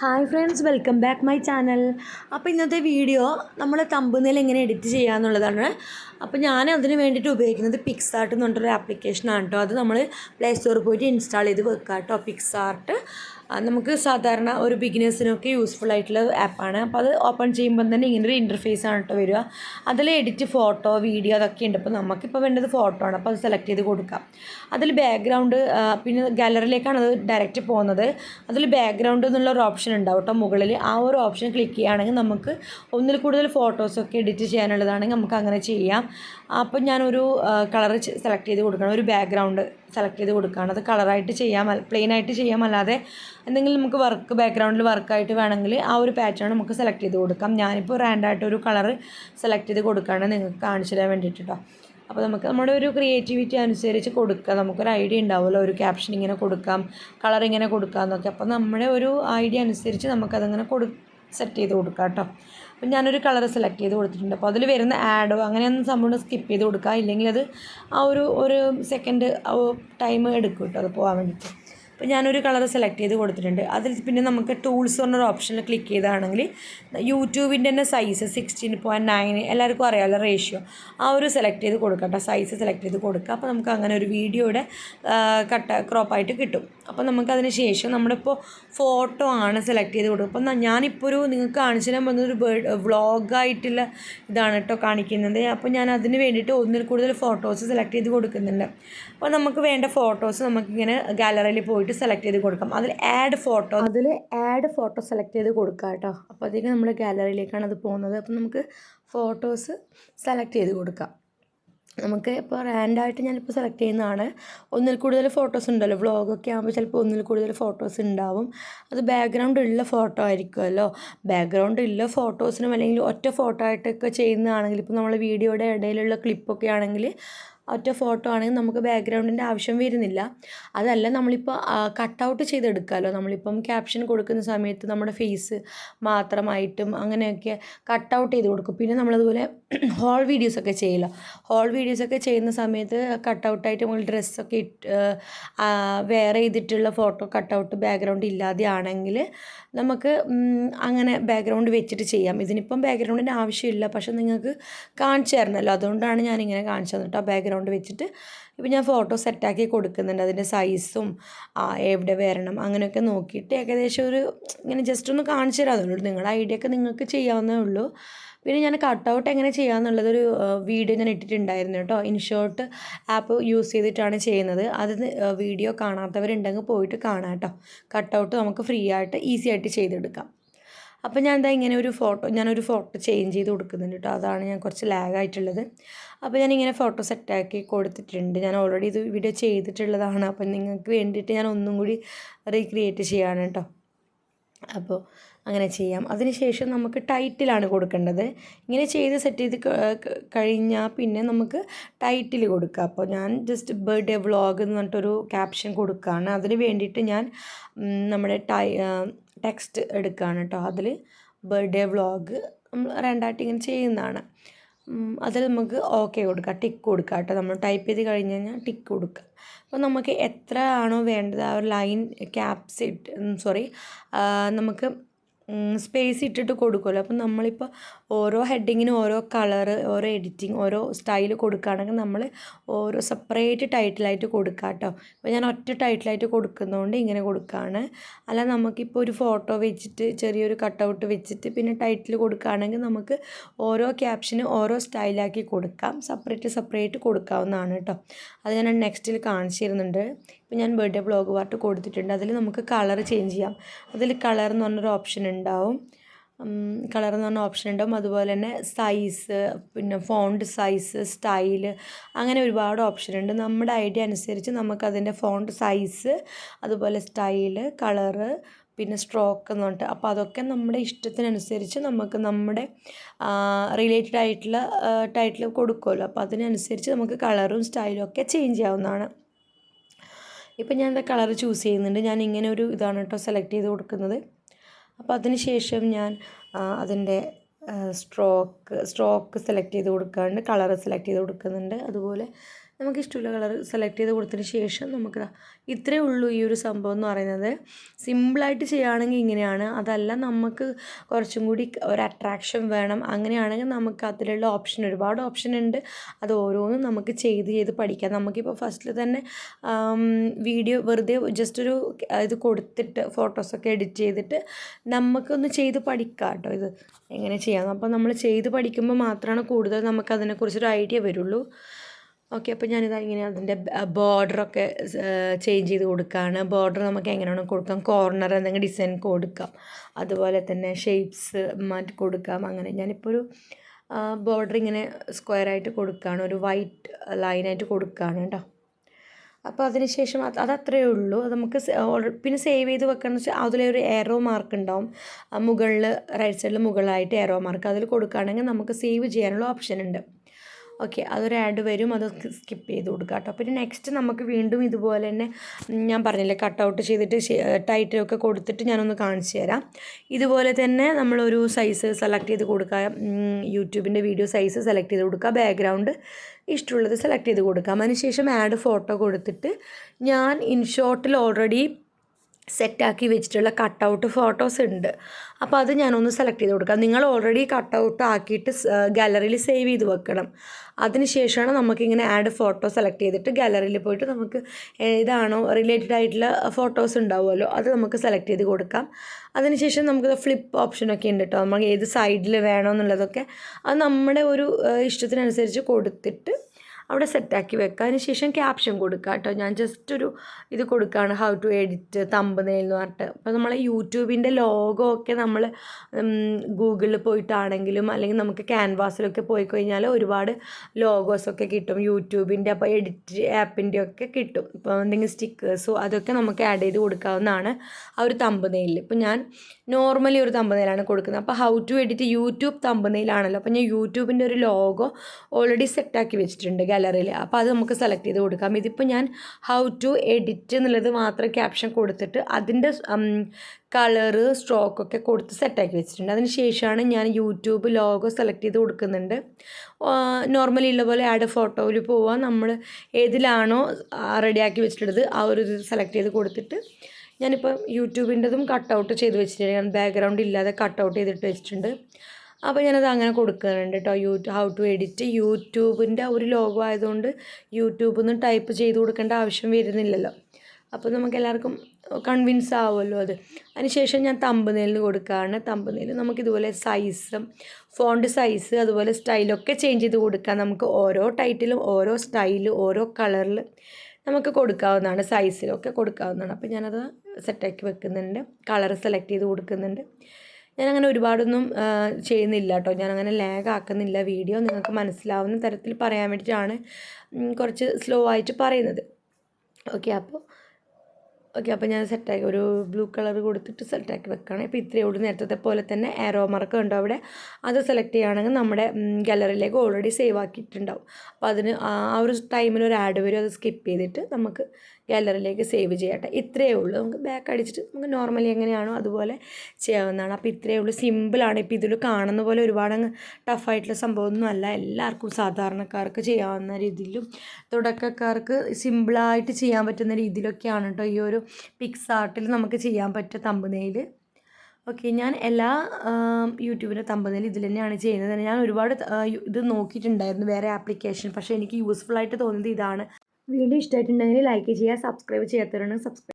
Hi friends welcome back my channel അപ്പോൾ ഇന്നത്തെ video നമ്മൾ തമ്പുനിൽ എങ്ങനെ എഡിറ്റ് ചെയ്യാന്നുള്ളതാണ്. അപ്പോൾ ഞാൻ അതിന് വേണ്ടിയിട്ട് ഉപയോഗിക്കുന്നത് പിക്സാർട്ട് എന്ന് പറഞ്ഞിട്ടൊരു ആപ്ലിക്കേഷനാണ് കേട്ടോ അത് നമ്മൾ പ്ലേ സ്റ്റോറിൽ പോയിട്ട് ഇൻസ്റ്റാൾ ചെയ്ത് വെക്കുക കേട്ടോ പിക്സാർട്ട് നമുക്ക് സാധാരണ ഒരു ബിഗിനേഴ്സിനൊക്കെ യൂസ്ഫുൾ ആയിട്ടുള്ള ആപ്പാണ് അപ്പോൾ അത് ഓപ്പൺ ചെയ്യുമ്പോൾ തന്നെ ഇങ്ങനൊരു ഇന്റർഫേസ് ആണ് കേട്ടോ വരിക. അതിൽ എഡിറ്റ് ഫോട്ടോ വീഡിയോ അതൊക്കെ ഉണ്ട്. അപ്പോൾ നമുക്കിപ്പോൾ വേണ്ടത് ഫോട്ടോ ആണ്. അപ്പോൾ അത് സെലക്ട് ചെയ്ത് കൊടുക്കാം. അതിൽ ബാക്ക്ഗ്രൗണ്ട് പിന്നെ ഗാലറിയിലേക്കാണ് അത് ഡയറക്റ്റ് പോകുന്നത്. അതിൽ ബാക്ക്ഗ്രൗണ്ട് എന്നുള്ള ഒരു ഓപ്ഷൻ ഉണ്ടാവും കേട്ടോ മുകളിൽ ആ ഒരു ഓപ്ഷൻ ക്ലിക്ക് ചെയ്യുകയാണെങ്കിൽ നമുക്ക് ഒന്നിൽ കൂടുതൽ ഫോട്ടോസൊക്കെ എഡിറ്റ് ചെയ്യാനുള്ളതാണെങ്കിൽ നമുക്ക് അങ്ങനെ ചെയ്യാം. അപ്പോൾ ഞാനൊരു കളർ സെലക്ട് ചെയ്ത് കൊടുക്കണം. ഒരു ബാക്ക്ഗ്രൗണ്ട് സെലക്ട് ചെയ്ത് കൊടുക്കുകയാണ്. അത് കളറായിട്ട് ചെയ്യാം. പ്ലെയിനായിട്ട് ചെയ്യാം. അല്ലാതെ എന്തെങ്കിലും നമുക്ക് വർക്ക് ബാക്ക്ഗ്രൗണ്ടിൽ വർക്കായിട്ട് വേണമെങ്കിൽ ആ ഒരു പാറ്റേൺ നമുക്ക് സെലക്ട് ചെയ്ത് കൊടുക്കാം. ഞാനിപ്പോൾ റാൻഡായിട്ട് ഒരു കളർ സെലക്ട് ചെയ്ത് കൊടുക്കുകയാണ് നിങ്ങൾക്ക് കാണിച്ചു തരാൻ വേണ്ടിയിട്ട് അപ്പോൾ നമുക്ക് നമ്മുടെ ഒരു ക്രിയേറ്റിവിറ്റി അനുസരിച്ച് കൊടുക്കാം. നമുക്കൊരു ഐഡിയ ഉണ്ടാവുമല്ലോ ഒരു ക്യാപ്ഷൻ ഇങ്ങനെ കൊടുക്കാം കളർ ഇങ്ങനെ കൊടുക്കാം എന്നൊക്കെ. അപ്പോൾ നമ്മുടെ ഒരു ഐഡിയ അനുസരിച്ച് നമുക്കതങ്ങനെ കൊടു സെറ്റ് ചെയ്ത് കൊടുക്കാം കേട്ടോ അപ്പം ഞാനൊരു കളർ സെലക്ട് ചെയ്ത് കൊടുത്തിട്ടുണ്ട്. അപ്പോൾ അതിൽ വരുന്ന ആഡോ അങ്ങനെയൊന്നും സംഭവം സ്കിപ്പ് ചെയ്ത് കൊടുക്കുക ഇല്ലെങ്കിൽ അത് ആ ഒരു ഒരു സെക്കൻഡ് ടൈം എടുക്കും കേട്ടോ അത് പോകാൻ വേണ്ടിയിട്ട്. അപ്പോൾ ഞാനൊരു കളർ സെലക്ട് ചെയ്ത് കൊടുത്തിട്ടുണ്ട്. അതിൽ പിന്നെ നമുക്ക് ടൂൾസ് പറഞ്ഞൊരു ഓപ്ഷനിൽ ക്ലിക്ക് ചെയ്താണെങ്കിൽ യൂട്യൂബിന്റെ തന്നെ സൈസ് സിക്സ്റ്റീൻ പോയിന്റ് നയൻ എല്ലാവർക്കും അറിയാമല്ലോ റേഷ്യോ ആ ഒരു സെലക്ട് ചെയ്ത് കൊടുക്കട്ടെ സൈസ് സെലക്ട് ചെയ്ത് കൊടുക്കുക അപ്പോൾ നമുക്ക് അങ്ങനെ ഒരു വീഡിയോയുടെ കട്ട ക്രോപ്പായിട്ട് കിട്ടും. അപ്പോൾ നമുക്കതിന് ശേഷം നമ്മളിപ്പോൾ ഫോട്ടോ ആണ് സെലക്ട് ചെയ്ത് കൊടുക്കുക. അപ്പം ഞാനിപ്പോൾ ഒരു നിങ്ങൾക്ക് കാണിച്ചു തരാൻ പോകുന്നൊരു വ്ളോഗായിട്ടുള്ള ഇതാണ് കേട്ടോ കാണിക്കുന്നത്. അപ്പോൾ ഞാൻ അതിന് വേണ്ടിയിട്ട് ഒന്നിൽ കൂടുതൽ ഫോട്ടോസ് സെലക്ട് ചെയ്ത് കൊടുക്കുന്നുണ്ട്. അപ്പോൾ നമുക്ക് വേണ്ട ഫോട്ടോസ് നമുക്കിങ്ങനെ ഗാലറിയിൽ പോയിട്ട് സെലക്ട് ചെയ്ത് കൊടുക്കാം. അതിൽ ആഡ് ഫോട്ടോ അതിൽ ആഡ് ഫോട്ടോ സെലക്ട് ചെയ്ത് കൊടുക്കുക കേട്ടോ. അപ്പോഴത്തേക്ക് നമ്മൾ ഗാലറിയിലേക്കാണ് അത് പോകുന്നത്. അപ്പം നമുക്ക് ഫോട്ടോസ് സെലക്ട് ചെയ്ത് കൊടുക്കാം. നമുക്ക് ഇപ്പോൾ റാൻഡായിട്ട് ഞാനിപ്പോൾ സെലക്ട് ചെയ്യുന്നതാണ്. ഒന്നിൽ കൂടുതൽ ഫോട്ടോസ് ഉണ്ടല്ലോ. വ്ളോഗൊക്കെ ആകുമ്പോൾ ചിലപ്പോൾ ഒന്നിൽ കൂടുതൽ ഫോട്ടോസ് ഉണ്ടാവും. അത് ബാക്ക്ഗ്രൗണ്ട് ഉള്ള ഫോട്ടോ ആയിരിക്കുമല്ലോ. ബാക്ക്ഗ്രൗണ്ട് ഉള്ള ഫോട്ടോസിനും അല്ലെങ്കിൽ ഒറ്റ ഫോട്ടോ ആയിട്ടൊക്കെ ചെയ്യുന്നതാണെങ്കിൽ ഇപ്പോൾ നമ്മൾ വീഡിയോയുടെ ഇടയിലുള്ള ക്ലിപ്പൊക്കെ ആണെങ്കിൽ ഒറ്റ ഫോട്ടോ ആണെങ്കിൽ നമുക്ക് ബാക്ക്ഗ്രൗണ്ടിന്റെ ആവശ്യം വരുന്നില്ല. അതല്ല നമ്മളിപ്പോൾ കട്ടൗട്ട് ചെയ്തെടുക്കാമല്ലോ നമ്മളിപ്പം ക്യാപ്ഷൻ കൊടുക്കുന്ന സമയത്ത് നമ്മുടെ ഫേസ് മാത്രമായിട്ടും അങ്ങനെയൊക്കെ കട്ടൗട്ട് ചെയ്ത് കൊടുക്കും. പിന്നെ നമ്മളതുപോലെ ഹോൾ വീഡിയോസൊക്കെ ചെയ്യില്ല ഹോൾ വീഡിയോസൊക്കെ ചെയ്യുന്ന സമയത്ത് കട്ടൗട്ടായിട്ട് നമ്മൾ ഡ്രസ്സൊക്കെ ഇട്ട് വേറെ ചെയ്തിട്ടുള്ള ഫോട്ടോ കട്ടൗട്ട് ബാക്ക്ഗ്രൗണ്ട് ഇല്ലാതെ ആണെങ്കിൽ നമുക്ക് അങ്ങനെ ബാക്ക്ഗ്രൗണ്ട് വെച്ചിട്ട് ചെയ്യാം. ഇതിനിപ്പം ബാക്ക്ഗ്രൗണ്ടിന്റെ ആവശ്യമില്ല. പക്ഷെ നിങ്ങൾക്ക് കാണിച്ചു തരണമല്ലോ അതുകൊണ്ടാണ് ഞാനിങ്ങനെ കാണിച്ചു തന്നിട്ട് ബാക്ക്ഗ്രൗണ്ട് വെച്ചിട്ട് ഇപ്പം ഞാൻ ഫോട്ടോ സെറ്റാക്കി കൊടുക്കുന്നുണ്ട് അതിന്റെ സൈസും എവിടെ വരണം അങ്ങനെയൊക്കെ നോക്കിയിട്ട് ഏകദേശം ഒരു ഇങ്ങനെ ജസ്റ്റ് ഒന്ന് കാണിച്ചു തരാമെന്നുള്ളൂ നിങ്ങളുടെ ഐഡിയ ഒക്കെ നിങ്ങൾക്ക് ചെയ്യാവുന്നേ ഉള്ളൂ. പിന്നെ ഞാൻ കട്ടൗട്ട് എങ്ങനെ ചെയ്യാമെന്നുള്ളത് ഒരു വീഡിയോ ഞാൻ ഇട്ടിട്ടുണ്ടായിരുന്നു കേട്ടോ. ഇൻഷോർട്ട് ആപ്പ് യൂസ് ചെയ്തിട്ടാണ് ചെയ്യുന്നത്. അത് വീഡിയോ കാണാത്തവരുണ്ടെങ്കിൽ പോയിട്ട് കാണാം കേട്ടോ. കട്ടൗട്ട് നമുക്ക് ഫ്രീ ആയിട്ട് ഈസി ആയിട്ട് ചെയ്തെടുക്കാം. അപ്പോൾ ഞാൻ എന്താ ഇങ്ങനെ ഒരു ഫോട്ടോ ഞാനൊരു ഫോട്ടോ ചേഞ്ച് ചെയ്ത് കൊടുക്കുന്നുണ്ട് കേട്ടോ അതാണ് ഞാൻ കുറച്ച് ലാഗായിട്ടുള്ളത് അപ്പോൾ ഞാൻ ഇങ്ങനെ ഫോട്ടോ സെറ്റാക്കി കൊടുത്തിട്ടുണ്ട്. ഞാൻ ഓൾറെഡി ഇത് വീഡിയോ ചെയ്തിട്ടുള്ളതാണ്. അപ്പം നിങ്ങൾക്ക് വേണ്ടിയിട്ട് ഞാൻ ഒന്നും കൂടി റീക്രിയേറ്റ് ചെയ്യാണ് കേട്ടോ അപ്പോൾ അങ്ങനെ ചെയ്യാം. അതിനുശേഷം നമുക്ക് ടൈറ്റിലാണ് കൊടുക്കേണ്ടത്. ഇങ്ങനെ ചെയ്ത് സെറ്റ് ചെയ്ത് കഴിഞ്ഞാൽ പിന്നെ നമുക്ക് ടൈറ്റിൽ കൊടുക്കുക അപ്പോൾ ഞാൻ ജസ്റ്റ് ബർത്ത്ഡേ വ്ളോഗ് എന്ന് പറഞ്ഞിട്ടൊരു ക്യാപ്ഷൻ കൊടുക്കുകയാണ് അതിന് വേണ്ടിയിട്ട് ഞാൻ നമ്മുടെ ടൈ ടെക്സ്റ്റ് എടുക്കുകയാണ് കേട്ടോ അതിൽ ബർത്ത്ഡേ വ്ളോഗ് നമ്മൾ രണ്ടായിട്ട് ഇങ്ങനെ ചെയ്യുന്നതാണ്. അതിൽ നമുക്ക് ഓക്കെ കൊടുക്കുക ടിക്ക് കൊടുക്കുക കേട്ടോ നമ്മൾ ടൈപ്പ് ചെയ്ത് കഴിഞ്ഞ് കഴിഞ്ഞാൽ ടിക്ക് കൊടുക്കുക അപ്പോൾ നമുക്ക് എത്ര ആണോ വേണ്ടത് ആ ഒരു ലൈൻ ക്യാപ്സിറ്റ് സോറി നമുക്ക് സ്പേസ് ഇട്ടിട്ട് കൊടുക്കുമല്ലോ. അപ്പം നമ്മളിപ്പോൾ ഓരോ ഹെഡിങ്ങിനും ഓരോ കളറ് ഓരോ എഡിറ്റിങ് ഓരോ സ്റ്റൈൽ കൊടുക്കുകയാണെങ്കിൽ നമ്മൾ ഓരോ സെപ്പറേറ്റ് ടൈറ്റിലായിട്ട് കൊടുക്കുക കേട്ടോ. ഇപ്പോൾ ഞാൻ ഒറ്റ ടൈറ്റിലായിട്ട് കൊടുക്കുന്നതുകൊണ്ട് ഇങ്ങനെ കൊടുക്കുകയാണ്. അല്ല നമുക്കിപ്പോൾ ഒരു ഫോട്ടോ വെച്ചിട്ട് ചെറിയൊരു കട്ടൗട്ട് വെച്ചിട്ട് പിന്നെ ടൈറ്റിൽ കൊടുക്കുകയാണെങ്കിൽ നമുക്ക് ഓരോ ക്യാപ്ഷന് ഓരോ സ്റ്റൈലാക്കി കൊടുക്കാം. സെപ്പറേറ്റ് സെപ്പറേറ്റ് കൊടുക്കാവുന്നതാണ് കേട്ടോ. അത് ഞാൻ നെക്സ്റ്റിൽ കാണിച്ചു തരുന്നുണ്ട്. ഇപ്പോൾ ഞാൻ ബർത്ത്ഡേ ബ്ലോഗ് പാർട്ട് കൊടുത്തിട്ടുണ്ട്. അതിൽ നമുക്ക് കളർ ചേഞ്ച് ചെയ്യാം. അതിൽ കളർ എന്ന് പറഞ്ഞൊരു ഓപ്ഷൻ ഉണ്ടാവും. കളർ എന്ന് പറഞ്ഞ ഓപ്ഷൻ ഉണ്ടാവും. അതുപോലെ തന്നെ സൈസ് പിന്നെ ഫോണ്ട് സൈസ് സ്റ്റൈൽ അങ്ങനെ ഒരുപാട് ഓപ്ഷൻ ഉണ്ട്. നമ്മുടെ ഐഡിയ അനുസരിച്ച് നമുക്കതിന്റെ ഫോണ്ട് സൈസ് അതുപോലെ സ്റ്റൈൽ കളറ് പിന്നെ സ്ട്രോക്ക് എന്ന് പറഞ്ഞിട്ട്. അപ്പോൾ അതൊക്കെ നമ്മുടെ ഇഷ്ടത്തിനനുസരിച്ച് നമുക്ക് നമ്മുടെ റിലേറ്റഡ് ആയിട്ടുള്ള ടൈറ്റിൽ കൊടുക്കുമല്ലോ. അപ്പോൾ അതിനനുസരിച്ച് നമുക്ക് കളറും സ്റ്റൈലും ഒക്കെ ചേഞ്ച് ചെയ്യാവുന്നതാണ്. ഇപ്പം ഞാൻ എന്താ കളർ ചൂസ് ചെയ്യുന്നുണ്ട്. ഞാൻ ഇങ്ങനെ ഒരു ഇതാണ് കേട്ടോ സെലക്ട് ചെയ്ത് കൊടുക്കുന്നത്. അപ്പോൾ അതിന് ശേഷം ഞാൻ അതിന്റെ സ്ട്രോക്ക് സ്ട്രോക്ക് സെലക്ട് ചെയ്ത് കൊടുക്കാറുണ്ട് കളർ സെലക്ട് ചെയ്ത് കൊടുക്കുന്നുണ്ട്. അതുപോലെ നമുക്ക് ഇഷ്ടമുള്ള കളർ സെലക്ട് ചെയ്ത് കൊടുത്തതിന് ശേഷം നമുക്ക് ഇത്രയേ ഉള്ളൂ ഈ ഒരു സംഭവം എന്ന് പറയുന്നത്. സിമ്പിളായിട്ട് ചെയ്യുകയാണെങ്കിൽ ഇങ്ങനെയാണ്. അതല്ല നമുക്ക് കുറച്ചും കൂടി ഒരു അട്രാക്ഷൻ വേണം. അങ്ങനെയാണെങ്കിൽ നമുക്ക് അതിലുള്ള ഓപ്ഷൻ ഒരുപാട് ഓപ്ഷൻ ഉണ്ട്. അത് ഓരോന്നും നമുക്ക് ചെയ്ത് ചെയ്ത് പഠിക്കാം. നമുക്കിപ്പോൾ ഫസ്റ്റിൽ തന്നെ വീഡിയോ വെറുതെ ജസ്റ്റ് ഒരു ഇത് കൊടുത്തിട്ട് ഫോട്ടോസൊക്കെ എഡിറ്റ് ചെയ്തിട്ട് നമുക്കൊന്ന് ചെയ്ത് പഠിക്കാം കേട്ടോ ഇത്. എങ്ങനെ ചെയ്യാം? അപ്പോൾ നമ്മൾ ചെയ്ത് പഠിക്കുമ്പോൾ മാത്രമാണ് കൂടുതൽ നമുക്ക് അതിനെക്കുറിച്ചൊരു ഐഡിയ വരുള്ളൂ. ഓക്കെ അപ്പോൾ ഞാനിതാ ഇങ്ങനെ അതിന്റെ ബോർഡറൊക്കെ ചേഞ്ച് ചെയ്ത് കൊടുക്കുകയാണ് ബോർഡർ നമുക്ക് എങ്ങനെ വേണം കൊടുക്കാം. കോർണർ എന്തെങ്കിലും ഡിസൈൻ കൊടുക്കാം. അതുപോലെ തന്നെ ഷേപ്സ് മാറ്റി കൊടുക്കാം. അങ്ങനെ ഞാനിപ്പോൾ ഒരു ബോർഡർ ഇങ്ങനെ സ്ക്വയർ ആയിട്ട് കൊടുക്കുകയാണ് ഒരു വൈറ്റ് ലൈനായിട്ട് കൊടുക്കുകയാണ് കേട്ടോ. അപ്പോൾ അതിന് ശേഷം അത് അതത്രയേ ഉള്ളൂ. അത് നമുക്ക് പിന്നെ സേവ് ചെയ്ത് വെക്കണമെന്ന് വെച്ചാൽ അതിലെ ഒരു എറോ മാർക്ക് ഉണ്ടാവും. മുകളിൽ റൈറ്റ് സൈഡിൽ മുകളിലായിട്ട് എറോ മാർക്ക് അതിൽ കൊടുക്കുകയാണെങ്കിൽ നമുക്ക് സേവ് ചെയ്യാനുള്ള ഓപ്ഷൻ ഉണ്ട്. ഓക്കെ അതൊരു ആഡ് വരും. അത് സ്കിപ്പ് ചെയ്ത് കൊടുക്കുക കേട്ടോ പിന്നെ നെക്സ്റ്റ് നമുക്ക് വീണ്ടും ഇതുപോലെ തന്നെ ഞാൻ പറഞ്ഞില്ലേ കട്ട് ഔട്ട് ചെയ്തിട്ട് ടൈറ്റിലൊക്കെ കൊടുത്തിട്ട് ഞാനൊന്ന് കാണിച്ചു തരാം. ഇതുപോലെ തന്നെ നമ്മളൊരു സൈസ് സെലക്ട് ചെയ്ത് കൊടുക്കുക യൂട്യൂബിന്റെ വീഡിയോ സൈസ് സെലക്ട് ചെയ്ത് കൊടുക്കുക ബാക്ക്ഗ്രൗണ്ട് ഇഷ്ടമുള്ളത് സെലക്ട് ചെയ്ത് കൊടുക്കാം. അതിനുശേഷം ആഡ് ഫോട്ടോ കൊടുത്തിട്ട് ഞാൻ ഇൻഷോട്ടിൽ ഓൾറെഡി സെറ്റാക്കി വെച്ചിട്ടുള്ള കട്ടൗട്ട് ഫോട്ടോസ് ഉണ്ട്. അപ്പോൾ അത് ഞാനൊന്ന് സെലക്ട് ചെയ്ത് കൊടുക്കാം. നിങ്ങൾ ഓൾറെഡി കട്ടൗട്ട് ആക്കിയിട്ട് ഗാലറിയിൽ സേവ് ചെയ്ത് വെക്കണം. അതിന് ശേഷമാണ് നമുക്കിങ്ങനെ ആഡ് ഫോട്ടോ സെലക്ട് ചെയ്തിട്ട് ഗാലറിയിൽ പോയിട്ട് നമുക്ക് ഏതാണോ റിലേറ്റഡ് ആയിട്ടുള്ള ഫോട്ടോസ് ഉണ്ടാവുമല്ലോ അത് നമുക്ക് സെലക്ട് ചെയ്ത് കൊടുക്കാം. അതിനുശേഷം നമുക്ക് ഫ്ലിപ്പ് ഓപ്ഷനൊക്കെ ഉണ്ട് കേട്ടോ നമുക്ക് ഏത് സൈഡിൽ വേണമെന്നുള്ളതൊക്കെ അത് നമ്മുടെ ഒരു ഇഷ്ടത്തിനനുസരിച്ച് കൊടുത്തിട്ട് അവിടെ സെറ്റാക്കി വെക്കുക അതിന് ശേഷം ക്യാപ്ഷൻ കൊടുക്കുക കേട്ടോ ഞാൻ ജസ്റ്റ് ഒരു ഇത് കൊടുക്കുകയാണ് how to edit thumbnail എന്ന് പറഞ്ഞിട്ട്. അപ്പോൾ നമ്മൾ യൂട്യൂബിന്റെ ലോഗോ ഒക്കെ നമ്മൾ ഗൂഗിളിൽ പോയിട്ടാണെങ്കിലും അല്ലെങ്കിൽ നമുക്ക് ക്യാൻവാസിലൊക്കെ പോയി കഴിഞ്ഞാൽ ഒരുപാട് ലോഗോസൊക്കെ കിട്ടും. യൂട്യൂബിന്റെ അപ്പോൾ എഡിറ്റ് ആപ്പിന്റെ ഒക്കെ കിട്ടും. ഇപ്പോൾ എന്തെങ്കിലും സ്റ്റിക്കേഴ്സോ അതൊക്കെ നമുക്ക് ആഡ് ചെയ്ത് കൊടുക്കാവുന്നതാണ് ആ ഒരു തമ്പ് നെയിൽ ഇപ്പോൾ ഞാൻ നോർമലി ഒരു തമ്പ് നെയിലാണ് കൊടുക്കുന്നത്. അപ്പോൾ ഹൗ ടു എഡിറ്റ് യൂട്യൂബ് തമ്പ് നെയിലാണല്ലോ അപ്പോൾ ഞാൻ യൂട്യൂബിന്റെ ഒരു ലോഗോ ഓൾറെഡി സെറ്റാക്കി വെച്ചിട്ടുണ്ട്. ഗാലറിയിൽ അപ്പോൾ അത് നമുക്ക് സെലക്ട് ചെയ്ത് കൊടുക്കാം. ഇതിപ്പോൾ ഞാൻ ഹൗ ടു എഡിറ്റ് എന്നുള്ളത് മാത്രം ക്യാപ്ഷൻ കൊടുത്തിട്ട് അതിന്റെ കളറ് സ്ട്രോക്കൊക്കെ കൊടുത്ത് സെറ്റാക്കി വെച്ചിട്ടുണ്ട്. അതിന് ശേഷമാണ് ഞാൻ യൂട്യൂബ് ലോഗോ സെലക്ട് ചെയ്ത് കൊടുക്കുന്നുണ്ട്. നോർമലി ഉള്ള പോലെ ആഡ് ഫോട്ടോയിൽ പോവാൻ നമ്മൾ ഏതിലാണോ റെഡിയാക്കി വെച്ചിട്ടുള്ളത് ആ ഒരു ഇത് സെലക്ട് ചെയ്ത് കൊടുത്തിട്ട് ഞാനിപ്പോൾ യൂട്യൂബിന്റെതും കട്ട് ഔട്ട് ചെയ്ത് വെച്ചിട്ടുണ്ട്. ഞാൻ ബാക്ക്ഗ്രൗണ്ട് ഇല്ലാതെ കട്ട് ഔട്ട് ചെയ്തിട്ട് വെച്ചിട്ടുണ്ട്. അപ്പോൾ ഞാനത് അങ്ങനെ കൊടുക്കുന്നുണ്ട് കേട്ടോ യൂട്യൂബ് ഹൗ ടു എഡിറ്റ് യൂട്യൂബിന്റെ ഒരു ലോഗോ ആയതുകൊണ്ട് യൂട്യൂബിൽ നിന്ന് ടൈപ്പ് ചെയ്ത് കൊടുക്കേണ്ട ആവശ്യം വരുന്നില്ലല്ലോ. അപ്പോൾ നമുക്ക് എല്ലാവർക്കും കൺവിൻസ് ആവുമല്ലോ അത്. അതിനുശേഷം ഞാൻ തമ്പനേലിന് കൊടുക്കുകയാണ് തമ്പനേൽ നമുക്ക് ഇതുപോലെ സൈസ് ഫോണ്ട് സൈസ് അതുപോലെ സ്റ്റൈലൊക്കെ ചേഞ്ച് ചെയ്ത് കൊടുക്കാം. നമുക്ക് ഓരോ ടൈറ്റിലും ഓരോ സ്റ്റൈൽ ഓരോ കളറിൽ നമുക്ക് കൊടുക്കാവുന്നതാണ്. സൈസിലൊക്കെ കൊടുക്കാവുന്നതാണ്. അപ്പോൾ ഞാനത് സെറ്റാക്കി വെക്കുന്നുണ്ട്. കളർ സെലക്ട് ചെയ്ത് കൊടുക്കുന്നുണ്ട്. ഞാനങ്ങനെ ഒരുപാടൊന്നും ചെയ്യുന്നില്ല കേട്ടോ ഞാനങ്ങനെ ലാഗ് ആക്കുന്നില്ല. വീഡിയോ നിങ്ങൾക്ക് മനസ്സിലാവുന്ന തരത്തിൽ പറയാൻ വേണ്ടിയിട്ടാണ് കുറച്ച് സ്ലോ ആയിട്ട് പറയുന്നത്. ഓക്കെ അപ്പോൾ ഓക്കെ അപ്പോൾ ഞാൻ സെറ്റാക്കി ഒരു ബ്ലൂ കളർ കൊടുത്തിട്ട് സെറ്റാക്കി വെക്കുകയാണ് ഇപ്പോൾ ഇത്രയേ ഉള്ളൂ. നേരത്തെ പോലെ തന്നെ ആരോ മാർക്ക് ഉണ്ടോ അവിടെ? അത് സെലക്ട് ചെയ്യുകയാണെങ്കിൽ നമ്മുടെ ഗാലറിയിലേക്ക് ഓൾറെഡി സേവ് ആക്കിയിട്ടുണ്ടാവും. അപ്പോൾ അതിന് ആ ഒരു ടൈമിൽ ഒരു ആഡ് വരും. അത് സ്കിപ്പ് ചെയ്തിട്ട് നമുക്ക് ഗാലറിയിലേക്ക് സേവ് ചെയ്യട്ടെ. ഇത്രയേ ഉള്ളൂ. നമുക്ക് ബാക്ക് അടിച്ചിട്ട് നമുക്ക് നോർമലി എങ്ങനെയാണോ അതുപോലെ ചെയ്യാവുന്നതാണ്. അപ്പോൾ ഇത്രയേ ഉള്ളൂ. സിമ്പിളാണ് ഇപ്പോൾ ഇതിൽ കാണുന്ന പോലെ ഒരുപാട് ടഫായിട്ടുള്ള സംഭവമൊന്നും അല്ല. എല്ലാവർക്കും സാധാരണക്കാർക്ക് ചെയ്യാവുന്ന രീതിയിലും തുടക്കക്കാർക്ക് സിമ്പിളായിട്ട് ചെയ്യാൻ പറ്റുന്ന രീതിയിലൊക്കെയാണ് കേട്ടോ ഈ ഒരു പിക്സ് ആർട്ടിൽ നമുക്ക് ചെയ്യാൻ പറ്റുക തമ്പുനെയിൽ ഓക്കെ ഞാൻ എല്ലാ യൂട്യൂബിന്റെ തമ്പനിൽ ഇതിൽ തന്നെയാണ് ചെയ്യുന്നത്. ഞാൻ ഒരുപാട് ഇത് നോക്കിയിട്ടുണ്ടായിരുന്നു വേറെ ആപ്ലിക്കേഷൻ പക്ഷേ എനിക്ക് യൂസ്ഫുൾ ആയിട്ട് തോന്നിയത് ഇതാണ്. വീഡിയോ ഇഷ്ടമായിട്ടുണ്ടെങ്കിൽ ലൈക്ക് ചെയ്യുക സബ്സ്ക്രൈബ് ചെയ്യാത്തവരാണ് സബ്സ്ക്രൈബ്